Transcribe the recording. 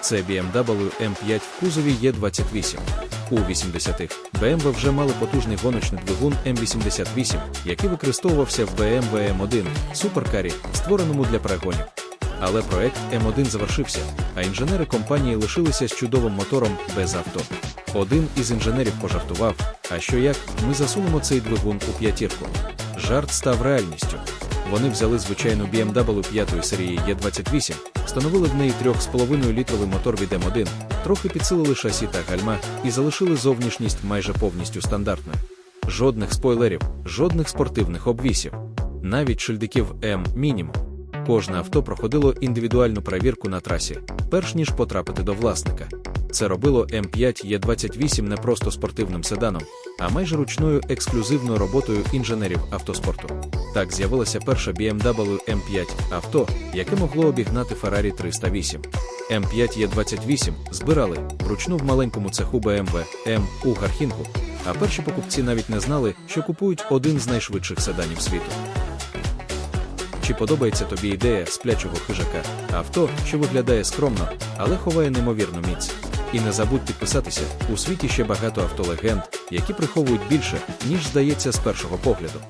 Це BMW M5 в кузові Е28. У 80-х BMW вже мали потужний гоночний двигун M88, який використовувався в BMW M1 суперкарі, створеному для перегонів. Але проект М1 завершився, а інженери компанії лишилися з чудовим мотором без авто. Один із інженерів пожартував: а що як ми засунемо цей двигун у п'ятірку? Жарт став реальністю. Вони взяли звичайну BMW 5 серії Е28, встановили в неї 3,5 літровий мотор від М1, трохи підсилили шасі та гальма і залишили зовнішність майже повністю стандартною. Жодних спойлерів, жодних спортивних обвісів, навіть шильдиків М мінімум. Кожне авто проходило індивідуальну перевірку на трасі, перш ніж потрапити до власника. Це робило М5 Е28 не просто спортивним седаном, а майже ручною ексклюзивною роботою інженерів автоспорту. Так з'явилася перша BMW M5 авто, яке могло обігнати Ferrari 308. М5 Е28 збирали вручну в маленькому цеху BMW M у Гархінку, а перші покупці навіть не знали, що купують один з найшвидших седанів світу. Чи подобається тобі ідея сплячого хижака, авто, що виглядає скромно, але ховає неймовірну міць? І не забудь підписатися, у світі ще багато автолегенд, які приховують більше, ніж здається з першого погляду.